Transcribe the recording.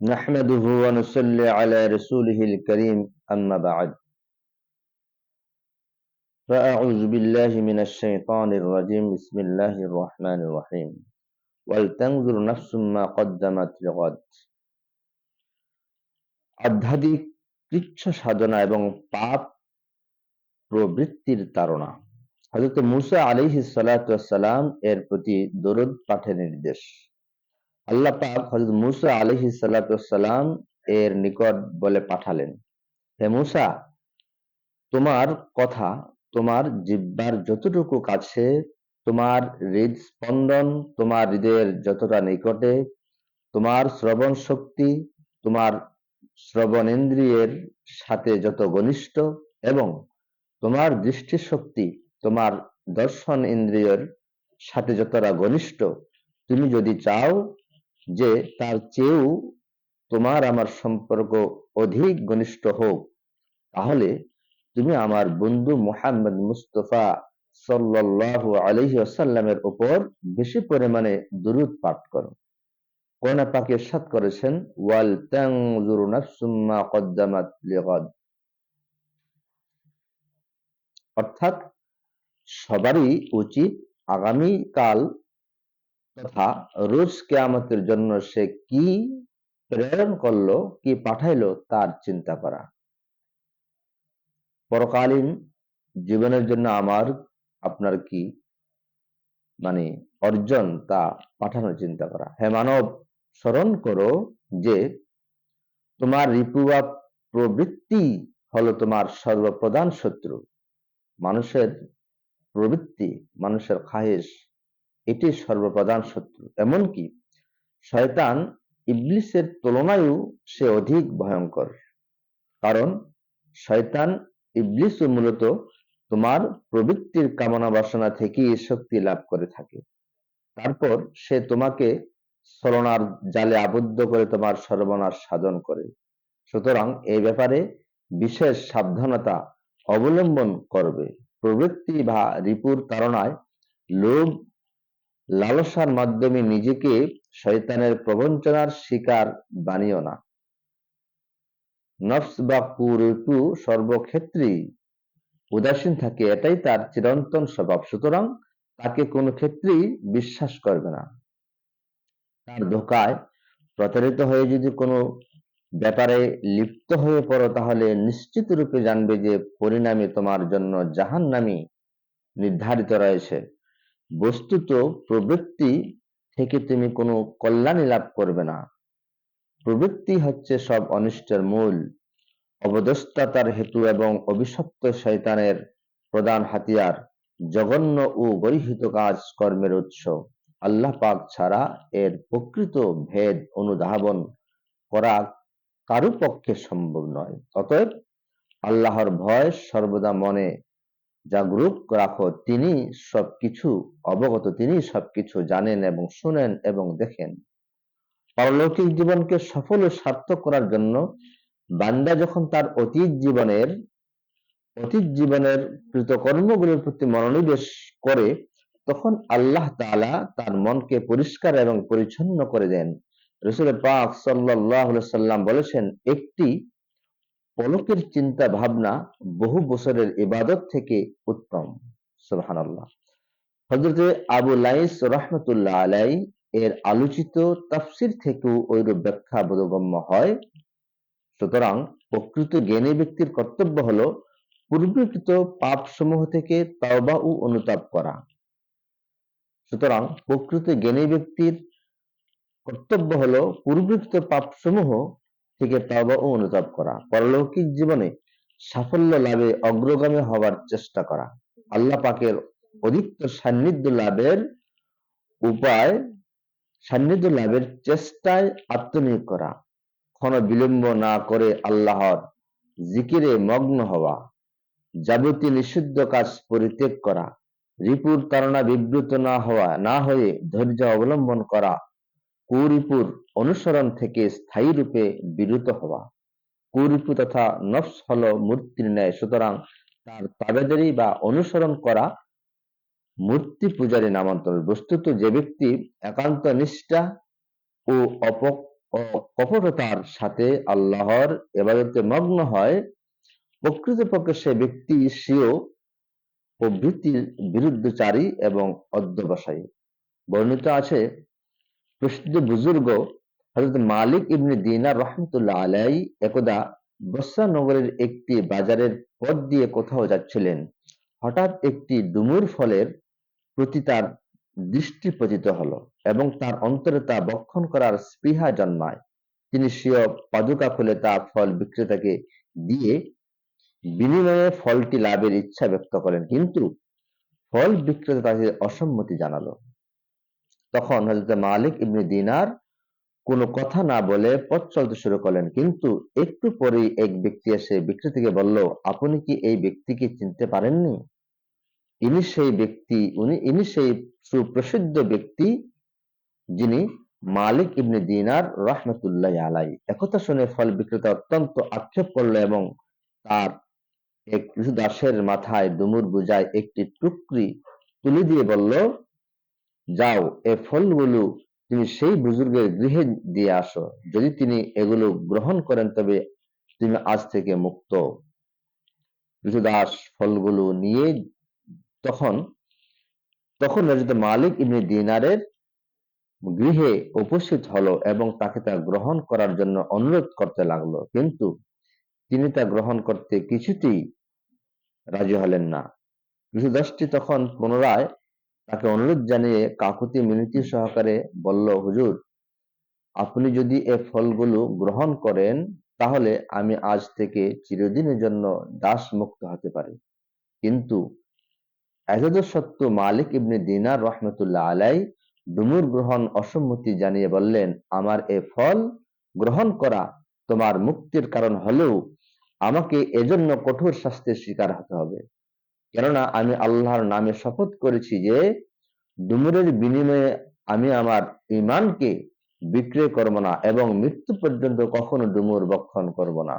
نحمده ونصلي على رسوله الكريم أما بعد فأعوذ بالله من الشيطان الرجيم بسم الله الرحمن الرحيم ولتنظر نفس ما قدمت لغد আধ্যাত্মিক কৃচ্ছ সাধনা এবং পাপ প্রবৃত্তির তাড়না হজরত মুসা আলিহি সালাম এর প্রতি দরদ পাঠের নির্দেশ আল্লাহ পাক হজরত মুসা আলহি সাল্লাম এর নিকট বলে পাঠালেন, হে মুসা, তোমার কথা, তোমার জিব্বার যতটুকু কাছে, তোমার হৃদ স্পন্দন, তোমার হৃদয়ের যতটা নিকটে, তোমার শ্রবণ শক্তি, তোমার শ্রবণেন্দ্রিয়ের সাথে যত ঘনিষ্ঠ এবং তোমার দৃষ্টিশক্তি তোমার দর্শন ইন্দ্রিয়ের সাথে যতটা ঘনিষ্ঠ, তুমি যদি চাও যে তার চেয়েও তোমার আমার সম্পর্ক অধিক ঘনিষ্ঠ হোক, তাহলে তুমি আমার বন্ধু মুহাম্মদ মুস্তফা সাল্লাল্লাহু আলাইহি ওয়াসাল্লামের উপর বেশি পরিমাণে দুরুদ পাঠ করো। কোরআন পাক ইরশাদ করেছেন? ওয়াল লিগাদ। অর্থাৎ সবারই উচিত আগামী কাল তথা রোজ কেয়ামতের জন্য সে কি প্রেরণ করল, কি পাঠাইলো তার চিন্তা করা। পরকালীন জীবনের জন্য আমার, আপনার কি মানে অর্জন তা পাঠানোর চিন্তা করা। হে মানব, স্মরণ করো যে তোমার রিপুয়া প্রবৃত্তি হলো তোমার সর্বপ্রধান শত্রু। মানুষের প্রবৃত্তি, মানুষের খাহেশ এটি সর্বপ্রধান শত্রু। এমনকি শয়তান ইবলিসের তুলনায়ও সে অধিক ভয়ঙ্কর। কারণ শয়তান ইবলিসও মূলত তোমার প্রবৃত্তির কামনা বাসনা থেকেই শক্তি লাভ করে থাকে। তারপর সে তোমাকে ছলনার জালে আবদ্ধ করে তোমার সর্বনাশ সাধন করে। সুতরাং এই ব্যাপারে বিশেষ সাবধানতা অবলম্বন করবে। প্রবৃত্তি বা রিপুর তাড়নায় লোভ লালসার মাধ্যমে নিজেকে শয়তানের প্রবঞ্চনার শিকার বানিও না। নফস বা কুরুটু সর্বক্ষেত্রেই উদাসীন থাকে, এটাই তার চিরন্তন স্বভাব। সুতরাং তাকে কোনো ক্ষেত্রেই বিশ্বাস করবে না। তার ধোকায় প্রতারিত হয়ে যদি কোনো ব্যাপারে লিপ্ত হয়ে পড়ো, তাহলে নিশ্চিত রূপে জানবে যে পরিণামে তোমার জন্য জাহান নামি নির্ধারিত রয়েছে। বস্তুত প্রবৃত্তি থেকে তুমি কোনো কল্যাণী লাভ করবে না। প্রবৃত্তি হচ্ছে সব অনিষ্টের মূল। অবদস্ততার হেতু এবং অভিশপ্ত শৈতানের প্রধান হাতিয়ার, জঘন্য ও গরিহিত কাজ কর্মের উৎস। আল্লাহ পাক ছাড়া এর প্রকৃত ভেদ অনুধাবন করা কারও পক্ষে সম্ভব নয়। অতএব আল্লাহর ভয় সর্বদা মনে জাগরুক রাখো, তিনি সবকিছু অবগত, তিনি সবকিছু জানেন এবং শুনেন এবং দেখেন। পারলৌকিক জীবনকে সফল ও সার্থক করার জন্য বান্দা যখন তার অতীত জীবনের অতীত জীবনের কৃতকর্মগুলির প্রতি মনোনিবেশ করে, তখন আল্লাহ তাআলা তার মনকে পরিষ্কার এবং পরিচ্ছন্ন করে দেন। রসুল পাক সাল্লাহ সাল্লাম বলেছেন, একটি পলকের চিন্তা ভাবনা বহু বছরের ইবাদত থেকে উত্তম, সুবহানাল্লাহ। হজরত আবু লাইস রহমতুল্লাহ আলাই এর আলোচিত তাফসির থেকেও ওইরূপ ব্যাখ্যা বোধগম্য হয়। সুতরাং প্রকৃত জ্ঞানী ব্যক্তির কর্তব্য হল পূর্বকৃত পাপ সমূহ থেকে তাওবা ও অনুতাপ করা। সুতরাং প্রকৃত জ্ঞানী ব্যক্তির কর্তব্য হল পূর্বকৃত পাপ সমূহ থেকে তাওবা ও অনুতাপ করা। পরলৌকিক জীবনে সাফল্য লাভে অগ্রগামী হওয়ার চেষ্টা করা। আল্লাহ পাকের অধিকতর সান্নিধ্য লাভের উপায়, সান্নিধ্য লাভের চেষ্টায় আত্মনিয়োগ করা। ক্ষণ বিলম্ব না করে আল্লাহর জিকিরে মগ্ন হওয়া। যাবতীয় নিষিদ্ধ কাজ পরিত্যাগ করা। রিপুর তারা বিব্রত না হওয়া, না হয়ে ধৈর্য অবলম্বন করা। কুরিপুর অনুসরণ থেকে স্থায়ী রূপে বিরত হওয়া। কুরিপু তথা নফস হলো মূর্তির ন্যায়, সুতরাং তার তাবেদারি বা অনুসরণ করা মূর্তি পূজারী নামান্তর। বস্তুত যে ব্যক্তি একান্ত নিষ্ঠা ও কপটতার সাথে আল্লাহর এবাদতে মগ্ন হয়, প্রকৃতপক্ষে সে ব্যক্তি স্বীয় প্রবৃত্তির বিরুদ্ধচারী এবং অধ্যবসায়ী। বর্ণিত আছে প্রসিদ্ধ বুজুর্গ হজরত মালিক ইবনে দিনার রহমতুল্লাহ আলাই একদা বসরা নগরের একটি বাজারের পথ দিয়ে কোথাও যাচ্ছিলেন। হঠাৎ একটি ডুমুর ফলের প্রতি তার দৃষ্টি পতিত হলো এবং তার অন্তরে তা বক্ষণ করার স্পৃহা জন্মায়। তিনি স্বীয় পাদুকা খুলে তা ফল বিক্রেতাকে দিয়ে বিনিময়ে ফলটি লাভের ইচ্ছা ব্যক্ত করেন। কিন্তু ফল বিক্রেতা তাকে অসম্মতি জানালো। তখন হজরত মালিক ইবনে দিনার কোনো কথা না বলে পথ চলতে শুরু করলেন। কিন্তু একটু পরেই এক ব্যক্তি এসে বিক্রেতাকে বলল, আপনি কি এই ব্যক্তিকে চিনতে পারেননি? ইনি সেই ব্যক্তি, উনি, ইনি সেই সুপ্রসিদ্ধ ব্যক্তি যিনি মালিক ইবনে দিনার রহমতুল্লাহ আলাই একথা শুনে ফল বিক্রেতা অত্যন্ত আক্ষেপ করল এবং তার এক দাসের মাথায় ডুমুর বুঝায় একটি টুকরি তুলে দিয়ে বলল যাও, এ ফলগুলো তুমি সেই বুজুর্গের গৃহে দিয়ে আসো। যদি তিনি এগুলো গ্রহণ করেন, তবে তুমি আজ থেকে মুক্ত। দাস ফলগুলো নিয়ে তখন তখন রাজিত মালিক ইবনে দিনারের গৃহে উপস্থিত হলো এবং তাকে তা গ্রহণ করার জন্য অনুরোধ করতে লাগল। কিন্তু তিনি তা গ্রহণ করতে কিছুতেই রাজি হলেন না। কিছু তখন পুনরায় তাকে অনুরোধ জানিয়ে কাকুতি মিনতি সহকারে বলল, হুজুর, আপনি যদি এ ফলগুলো গ্রহণ করেন, তাহলে আমি আজ থেকে চিরদিনের জন্য দাস মুক্ত হতে পারি। কিন্তু সত্য মালিক ইবনে দিনার রহমতুল্লাহ আলাই ডুমুর গ্রহণ অসম্মতি জানিয়ে বললেন, আমার এ ফল গ্রহণ করা তোমার মুক্তির কারণ হলেও আমাকে এজন্য কঠোর শাস্তির শিকার হতে হবে। কেননা আমি আল্লাহর নামে শপথ করেছি যে, ডুমুরের বিনিময়ে আমি আমার ইমানকে বিক্রয় করব না এবং মৃত্যু পর্যন্ত কখনো ডুমুর বক্ষণ করব না।